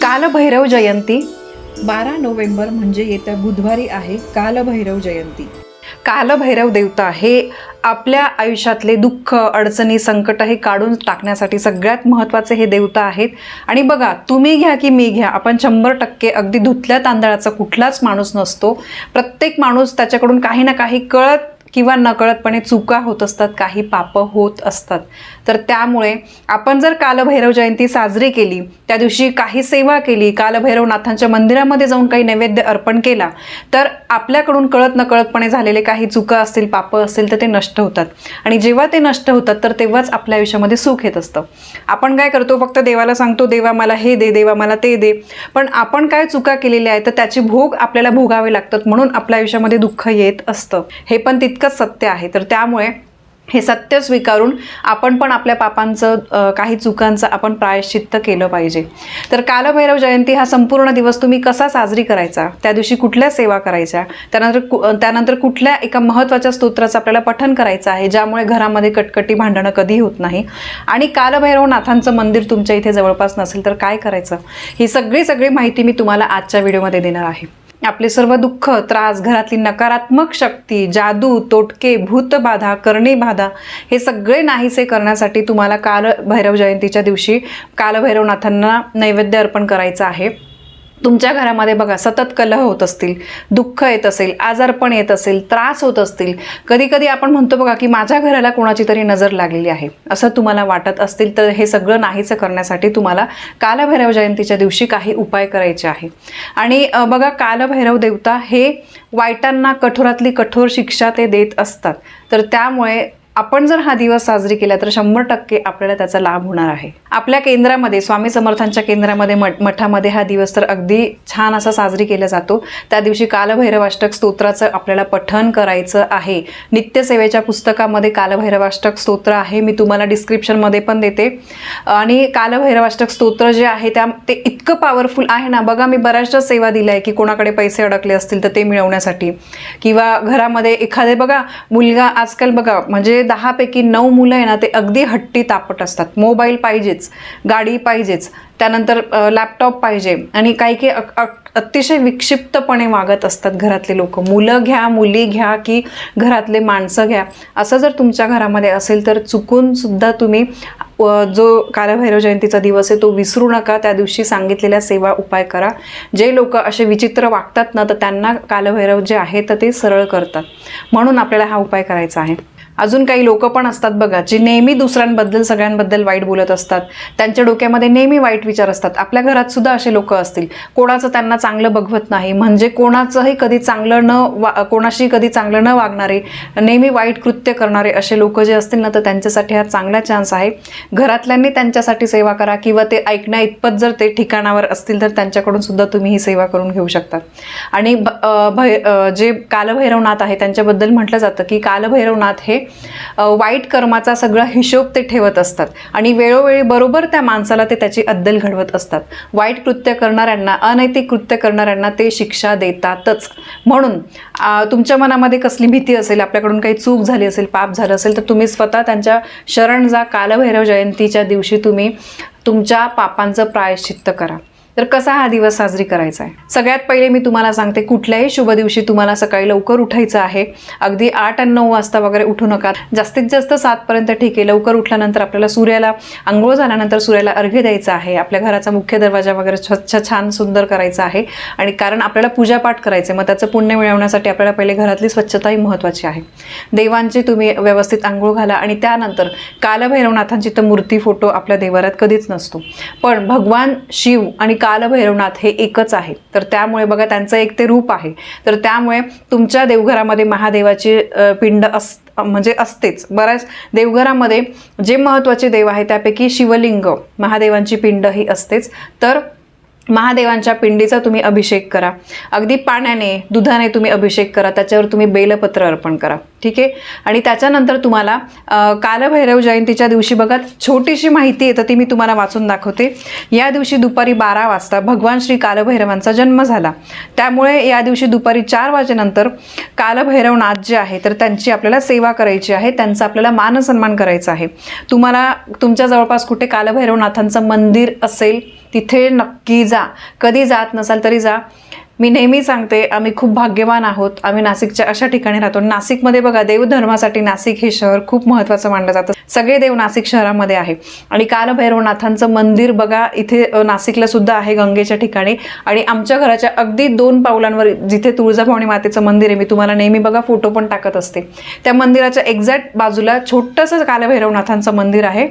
कालभैरव जयंती. बारा नोव्हेंबर म्हणजे येत्या बुधवारी आहे कालभैरव जयंती. कालभैरव देवता हे आपल्या आयुष्यातले दुःख अडचणी संकट हे काढून टाकण्यासाठी सगळ्यात महत्त्वाचे हे देवता आहेत. आणि बघा तुम्ही घ्या की मी घ्या आपण शंभर टक्के अगदी धुतल्या तांदळाचा कुठलाच माणूस नसतो. प्रत्येक माणूस त्याच्याकडून काही ना काही कळत किंवा नकळतपणे चुका होत असतात काही पापं होत असतात. तर त्यामुळे आपण जर कालभैरव जयंती साजरी केली त्या दिवशी काही सेवा केली कालभैरवनाथांच्या मंदिरामध्ये जाऊन काही नैवेद्य अर्पण केला तर आपल्याकडून कळत नकळतपणे झालेले काही चुका असतील पापं असतील तर ते नष्ट होतात. आणि जेव्हा ते नष्ट होतात तर तेव्हाच आपल्या आयुष्यामध्ये सुख येत असतं. आपण काय करतो फक्त देवाला सांगतो देवा मला हे दे देवा मला ते दे. पण आपण काय चुका केलेल्या आहेत तर त्याची भोग आपल्याला भोगावे लागतात म्हणून आपल्या आयुष्यामध्ये दुःख येत असतं. हे पण तितकंच सत्य आहे. तर त्यामुळे हे सत्य स्वीकारून आपण पण आपल्या पापांचं काही चुकांचं आपण प्रायश्चित्त केलं पाहिजे. तर कालभैरव जयंती हा संपूर्ण दिवस तुम्ही कसा साजरी करायचा? त्या दिवशी कुठल्या सेवा करायच्या? त्यानंतर कु- त्यानंतर कुठल्या एका महत्त्वाच्या स्तोत्राचं आपल्याला पठन करायचं आहे ज्यामुळे घरामध्ये कटकटी भांडणं कधी होत नाही? आणि कालभैरवनाथांचं मंदिर तुमच्या इथे जवळपास नसेल तर काय करायचं? ही सगळी सगळी माहिती मी तुम्हाला आजच्या व्हिडिओमध्ये देणार आहे. आपले सर्व दुःख त्रास घरातली नकारात्मक शक्ती जादू तोटके भूतबाधा करणी बाधा हे सगळे नाहीसे करण्यासाठी तुम्हाला काल भैरव जयंतीच्या दिवशी कालभैरवनाथांना नैवेद्य अर्पण करायचं आहे. तुमच्या घरामध्ये बघा सतत कलह होत असतील दुःख येत असेल आजारपण येत असेल त्रास होत असतील. कधी कधी आपण म्हणतो बघा की माझ्या घराला कोणाची तरी नजर लागलेली आहे. असं तुम्हाला वाटत असतील तर हे सगळं नाहीचं करण्यासाठी तुम्हाला कालभैरव जयंतीच्या दिवशी काही उपाय करायचे आहे. आणि बघा कालभैरव देवता हे वाईटांना कठोरातली कठोर शिक्षा ते देत असतात. तर त्यामुळे आपण जर हा दिवस साजरी केला तर शंभर टक्के आपल्याला त्याचा लाभ होणार आहे. आपल्या केंद्रामध्ये स्वामी समर्थांच्या केंद्रामध्ये मठामध्ये हा दिवस तर अगदी छान असा साजरी केला जातो. त्या दिवशी कालभैरवाष्टक स्तोत्राचं आपल्याला पठन करायचं आहे. नित्यसेवेच्या पुस्तकामध्ये कालभैरवाष्टक स्तोत्र आहे. मी तुम्हाला डिस्क्रिप्शनमध्ये पण देते. आणि कालभैरवाष्टक स्तोत्र जे आहे त्या ते इतकं पॉवरफुल आहे ना. बघा मी बऱ्याचशा सेवा दिल्या आहे की कोणाकडे पैसे अडकले असतील तर ते मिळवण्यासाठी. किंवा घरामध्ये एखादे बघा मुलगा आजकाल बघा म्हणजे दहापैकी नऊ मुलं आहे ना ते अगदी हट्टी तापट असतात. मोबाईल पाहिजेच गाडी पाहिजेच त्यानंतर लॅपटॉप पाहिजे आणि काही काही अतिशय विक्षिप्तपणे वागत असतात घरातले लोक. मुलं घ्या मुली घ्या की घरातले माणसं घ्या. असं जर तुमच्या घरामध्ये असेल तर चुकून सुद्धा तुम्ही जो कालभैरव जयंतीचा दिवस आहे तो विसरू नका. त्या दिवशी सांगितलेल्या सेवा उपाय करा. जे लोक असे विचित्र वागतात ना तर त्यांना कालभैरव जे आहे तर ते सरळ करतात. म्हणून आपल्याला हा उपाय करायचा आहे. अजून काही लोक पण असतात बघा जे नेहमी दुसऱ्यांबद्दल सगळ्यांबद्दल वाईट बोलत असतात. त्यांच्या डोक्यामध्ये नेहमी वाईट विचार असतात. आपल्या घरात सुद्धा असे लोक असतील. कोणाचं त्यांना चांगलं बघवत नाही म्हणजे कोणाचंही कधी चांगलं न वा कोणाशी कधी चांगलं न वागणारे नेहमी वाईट कृत्य करणारे असे लोक जे असतील ना तर त्यांच्यासाठी हा चांगला चान्स आहे. घरातल्यांनी त्यांच्यासाठी सेवा करा किंवा ते ऐकण्या इतपत जर ते ठिकाणावर असतील तर त्यांच्याकडून सुद्धा तुम्ही ही सेवा करून घेऊ शकता आणि ब- भै जे कालभैरवनाथ आहे त्यांच्याबद्दल म्हटलं जातं की कालभैरवनाथ हे वाईट कर्माचा सगळा हिशोब ते ठेवत असतात. आणि वेळोवेळी बरोबर त्या माणसाला ते त्याची अद्दल घडवत असतात. वाईट कृत्य करणाऱ्यांना अनैतिक कृत्य करणाऱ्यांना ते शिक्षा देतातच. म्हणून तुमच्या मनामध्ये कसली भीती असेल आपल्याकडून काही चूक झाली असेल पाप झालं असेल तर तुम्ही स्वतः त्यांच्या शरण जा. कालभैरव जयंतीच्या दिवशी तुम्ही तुमच्या पापांचं प्रायश्चित्त करा. तर कसा हा दिवस साजरी करायचा आहे? सगळ्यात पहिले मी तुम्हाला सांगते कुठल्याही शुभ दिवशी तुम्हाला सकाळी लवकर उठायचं आहे. अगदी आठ आणि नऊ वाजता वगैरे उठू नका. जास्तीत जास्त सातपर्यंत ठीक आहे. लवकर उठल्यानंतर आपल्याला सूर्याला आंघोळ झाल्यानंतर सूर्याला अर्घ्य द्यायचा आहे. आपल्या घराचा मुख्य दरवाजा वगैरे स्वच्छ छान सुंदर करायचा आहे. आणि कारण आपल्याला पूजापाठ करायचे मग त्याचं पुण्य मिळवण्यासाठी आपल्याला पहिले घरातली स्वच्छताही महत्त्वाची आहे. देवांची तुम्ही व्यवस्थित आंघोळ घाला आणि त्यानंतर कालभैरवनाथांची तर मूर्ती फोटो आपल्या देवारात कधीच नसतो. पण भगवान शिव आणि का कालभैरवनाथ हे एकच आहे. तर त्यामुळे बघा त्यांचं एक ते रूप आहे. तर त्यामुळे तुमच्या देवघरामध्ये महादेवाची पिंड अस म्हणजे असतेच. बऱ्याच देवघरामध्ये जे महत्त्वाचे देव आहे त्यापैकी शिवलिंग महादेवांची पिंड ही असतेच. तर महादेवांच्या पिंडीचा तुम्ही अभिषेक करा. अगदी पाण्याने दुधाने तुम्ही अभिषेक करा. त्याच्यावर तुम्ही बेलपत्र अर्पण करा. ठीक आहे? आणि त्याच्यानंतर तुम्हाला कालभैरव जयंतीच्या दिवशी बघा छोटीशी माहिती येतं ती मी तुम्हाला वाचून दाखवते. या दिवशी दुपारी बारा वाजता भगवान श्री कालभैरवांचा जन्म झाला. त्यामुळे या दिवशी दुपारी चार वाजेनंतर कालभैरवनाथ जे आहे तर त्यांची आपल्याला सेवा करायची आहे. त्यांचा आपल्याला मानसन्मान करायचा आहे. तुम्हाला तुमच्या जवळपास कुठे कालभैरवनाथांचं मंदिर असेल तिथे नक्की जा. कधी जात नसाल तरी जा. मी नेहमी सांगते आम्ही खूप भाग्यवान आहोत. आम्ही नाशिकच्या अशा ठिकाणी राहतो. नाशिकमध्ये बघा देवधर्मासाठी नाशिक हे शहर खूप महत्त्वाचं मानलं जातं. सगळे देव नाशिक शहरामध्ये आहे. आणि कालभैरवनाथांचं मंदिर बघा इथे नाशिकला सुद्धा आहे गंगेच्या ठिकाणी. आणि आमच्या घराच्या अगदी दोन पावलांवर जिथे तुळजाभवानी मातेचं मंदिर आहे मी तुम्हाला नेहमी बघा फोटो पण टाकत असते. त्या मंदिराच्या एक्झॅक्ट बाजूला छोटंसं कालभैरवनाथांचं मंदिर आहे.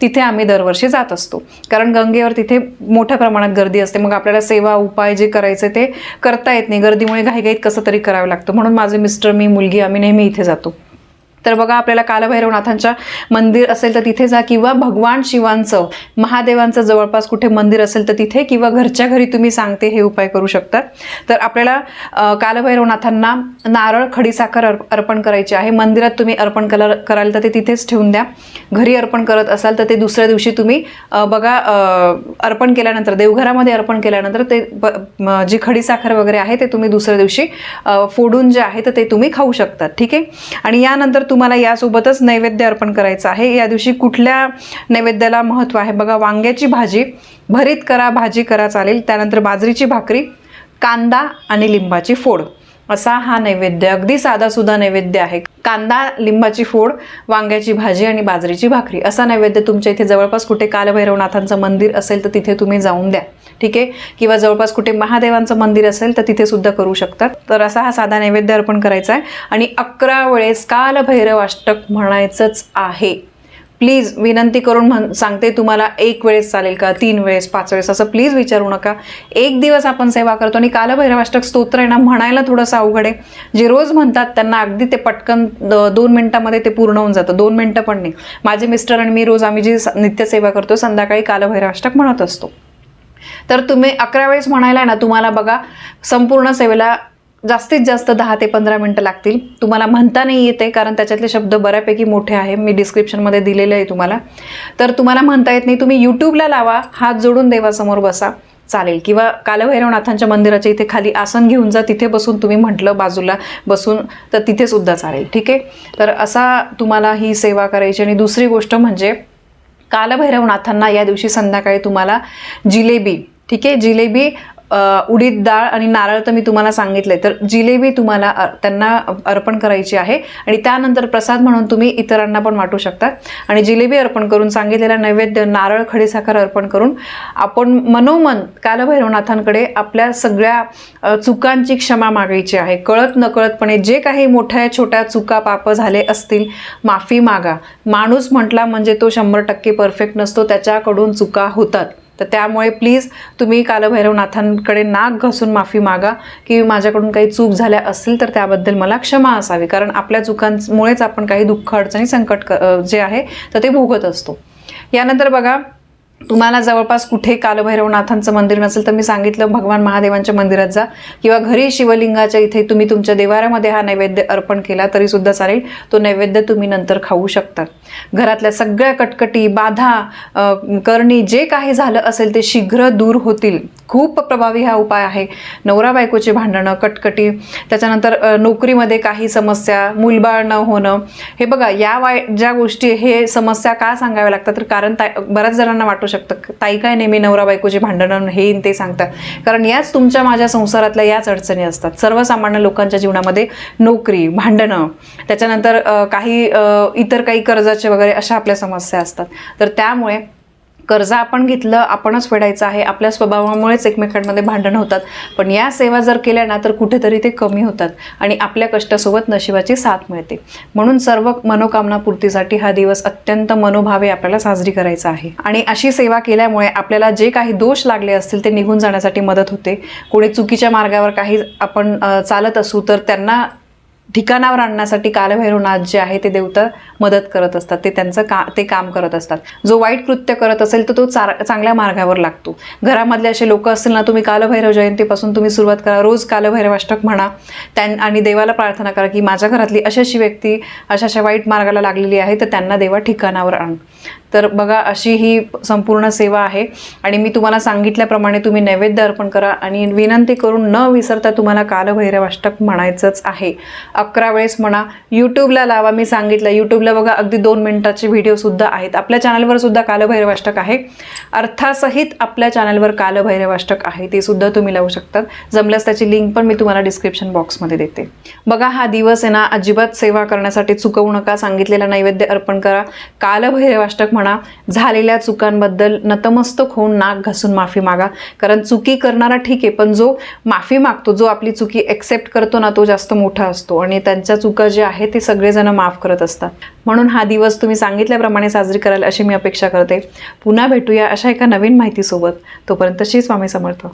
तिथे आम्ही दरवर्षी जात असतो. कारण गंगेवर तिथे मोठ्या प्रमाणात गर्दी असते. मग आपल्याला सेवा उपाय जे करायचे ते करता येत नाही. गर्दीमुळे घाईघाईत कसं तरी करावं लागतं. म्हणून माझे मिस्टर मी मुलगी आम्ही नेहमी इथे जातो. तर बघा आपल्याला कालभैरवनाथांच्या मंदिर असेल तर तिथे जा किंवा भगवान शिवांचं महादेवांचं जवळपास कुठे मंदिर असेल तर तिथे किंवा घरच्या घरी तुम्ही सांगते हे उपाय करू शकतात तर आपल्याला कालभैरवनाथांना नारळ खडीसाखर अर्प अर्पण करायची आहे. मंदिरात तुम्ही अर्पण करा कराल तर ते तिथेच ठेवून द्या. घरी अर्पण करत असाल तर ते दुसऱ्या दिवशी तुम्ही बघा अर्पण केल्यानंतर देवघरामध्ये अर्पण केल्यानंतर ते जी खडीसाखर वगैरे आहे ते तुम्ही दुसऱ्या दिवशी फोडून जे आहे तर ते तुम्ही खाऊ शकतात ठीक आहे? आणि यानंतर तुम्हाला यासोबतच नैवेद्य अर्पण करायचं आहे. या दिवशी कुठल्या नैवेद्याला महत्त्व आहे? बघा वांग्याची भाजी भरीत करा भाजी करा चालेल. त्यानंतर बाजरीची भाकरी कांदा आणि लिंबाची फोड. असा हा नैवेद्य अगदी साधासुद्धा नैवेद्य आहे. कांदा लिंबाची फोड वांग्याची भाजी आणि बाजरीची भाकरी. असा नैवेद्य तुमच्या इथे जवळपास कुठे कालभैरवनाथांचं मंदिर असेल तर तिथे तुम्ही जाऊन द्या. ठीक आहे? किंवा जवळपास कुठे महादेवांचं मंदिर असेल तर तिथे सुद्धा करू शकतात. तर असा हा साधा नैवेद्य अर्पण करायचा आहे. आणि अकरा वेळेस कालभैरव अष्टक म्हणायचंच आहे. प्लीज विनंती करून म्हण सांगते तुम्हाला एक वेळेस चालेल का तीन वेळेस पाच वेळेस असं प्लीज विचारू नका. एक दिवस आपण सेवा करतो आणि कालभैरवाष्टक स्तोत्र आहे ना म्हणायला थोडंसं अवघड आहे. जे रोज म्हणतात त्यांना अगदी ते पटकन दोन मिनटामध्ये ते पूर्ण होऊन जातं. दोन मिनटं पण नाही. माझे मिस्टर आणि मी रोज आम्ही जी स- नित्यसेवा करतो संध्याकाळी कालभैरवाष्टक म्हणत असतो. तर तुम्ही अकरा वेळेस म्हणायला आहे ना तुम्हाला बघा संपूर्ण सेवेला जास्तीत जास्त दहा ते पंधरा मिनटं लागतील. तुम्हाला म्हणता नाही येते कारण त्याच्यातले शब्द बऱ्यापैकी मोठे आहे. मी डिस्क्रिप्शनमध्ये दिलेले आहे तुम्हाला. तर तुम्हाला म्हणता येत नाही तुम्ही यूट्यूबला लावा हात जोडून देवासमोर बसा. चालेल. किंवा कालभैरवनाथांच्या मंदिराच्या इथे खाली आसन घेऊन जा तिथे बसून तुम्ही म्हटलं बाजूला बसून तर तिथेसुद्धा चालेल. ठीक आहे? तर असा तुम्हाला ही सेवा करायची. आणि दुसरी गोष्ट म्हणजे कालभैरवनाथांना या दिवशी संध्याकाळी तुम्हाला जिलेबी ठीक आहे? जिलेबी उडीद डाळ आणि नारळ तर मी तुम्हाला सांगितले तर जिलेबी तुम्हाला त्यांना अर्पण करायची आहे आणि त्यानंतर प्रसाद म्हणून तुम्ही इतरांना पण वाटू शकता. आणि जिलेबी अर्पण करून सांगितलेला नैवेद्य नारळ खडीसाखर अर्पण करून आपण मनोमन कालभैरवनाथांकडे आपल्या सगळ्या चुकांची क्षमा मागायची आहे. कळत नकळतपणे जे काही मोठ्या छोट्या चुका पाप झाले असतील माफी मागा. माणूस म्हटला म्हणजे तो शंभर टक्के परफेक्ट नसतो त्याच्याकडून चुका होतात. तर त्यामुळे प्लीज तुम्ही कालभैरवनाथांकडे नाक घासून माफी मागा की माझ्याकडून काही चूक झाल्या असतील तर त्याबद्दल मला क्षमा असावी. कारण आपल्या चुकांमुळेच आपण काही दुःख अडचणी संकट क- जे आहे तर ते भोगत असतो. यानंतर बघा तुम्हाला जवळपास कुठे कालभैरवनाथांचं मंदिर नसेल तर मी सांगितलं भगवान महादेवांच्या मंदिरात जा. किंवा घरी शिवलिंगाच्या इथे तुम्ही तुमच्या देवाऱ्यामध्ये हा नैवेद्य अर्पण केला तरी सुद्धा चालेल. तो नैवेद्य तुम्ही नंतर खाऊ शकता घरातल्या सगळ्या कटकटी बाधा करणी जे काही झालं असेल ते शीघ्र दूर होतील. खूप प्रभावी हा उपाय आहे. नवरा बायकोचे भांडणं कटकटी त्याच्यानंतर नोकरीमध्ये काही समस्या मूलबाळ न होणं. हे बघा या वाय ज्या गोष्टी हे समस्या का सांगाव्या लागतात? तर कारण बऱ्याच जणांना वाटतं वाटू शकतं. ताई काय नेहमी नवरा बायकोची भांडणं हे ते सांगतात. कारण याच तुमच्या माझ्या संसारातल्या याच अडचणी असतात. सर्वसामान्य लोकांच्या जीवनामध्ये नोकरी भांडणं त्याच्यानंतर काही इतर काही कर्जाचे वगैरे अशा आपल्या समस्या असतात. तर त्यामुळे कर्ज आपण घेतलं आपणच फेडायचं आहे आपल्या स्वभावामुळेच एकमेकांमध्ये भांडण होतात. पण या सेवा जर केल्या ना तर कुठेतरी ते कमी होतात आणि आपल्या कष्टासोबत नशिबाची साथ मिळते. म्हणून सर्व मनोकामना पूर्तीसाठी हा दिवस अत्यंत मनोभावे आपल्याला साजरी करायचा आहे. आणि अशी सेवा केल्यामुळे आपल्याला जे काही दोष लागले असतील ते निघून जाण्यासाठी मदत होते. कोणी चुकीच्या मार्गावर काही आपण चालत असू तर त्यांना ठिकाणावर आणण्यासाठी कालभैरवनाथ जे आहे ते देवता मदत करत असतात. ते त्यांचं का ते काम करत असतात. जो वाईट कृत्य करत असेल तर तो चार चांगल्या मार्गावर लागतो. घरामधले असे लोक असतील ना तुम्ही कालभैरव जयंतीपासून तुम्ही सुरुवात करा. रोज कालभैरवाष्टक म्हणा. त्यां आणि देवाला प्रार्थना करा की माझ्या घरातली अशी अशी व्यक्ती अशा अशा वाईट मार्गाला लागलेली आहे तर त्यांना देवा ठिकाणावर आण. तर बघा अशी ही संपूर्ण सेवा आहे. आणि मी तुम्हाला सांगितल्याप्रमाणे तुम्ही नैवेद्य अर्पण करा आणि विनंती करून न विसरता तुम्हाला कालभैरव अष्टक म्हणायचंच आहे. अकरा वेळेस म्हणा यूट्यूबला लावा. मी सांगितलं यूट्यूबला बघा अगदी दोन मिनिटाचे व्हिडिओसुद्धा आहेत. आपल्या चॅनलवर सुद्धा कालभैरव अष्टक आहे. अर्थासहित आपल्या चॅनलवर कालभैरव अष्टक आहे. ते सुद्धा तुम्ही लावू शकतात. जमल्यास त्याची लिंक पण मी तुम्हाला डिस्क्रिप्शन बॉक्समध्ये देते. बघा हा दिवस आहे ना अजिबात सेवा करण्यासाठी चुकवू नका. सांगितलेला नैवेद्य अर्पण करा. कालभैरव अष्टक म्हणा झालेल्या चुकांबद्दल नतमस्तक होऊन नाक घासून माफी मागा. कारण चुकी करणारा ठीक आहे पण जो माफी मागतो जो आपली चुकी एक्सेप्ट करतो ना तो जास्त मोठा असतो. आणि त्यांच्या चुका जे आहे ते सगळेजण माफ करत असतात. म्हणून हा दिवस तुम्ही सांगितल्याप्रमाणे साजरी कराल अशी मी अपेक्षा करते. पुन्हा भेटूया अशा एका नवीन माहितीसोबत. तोपर्यंत श्री स्वामी समर्थ.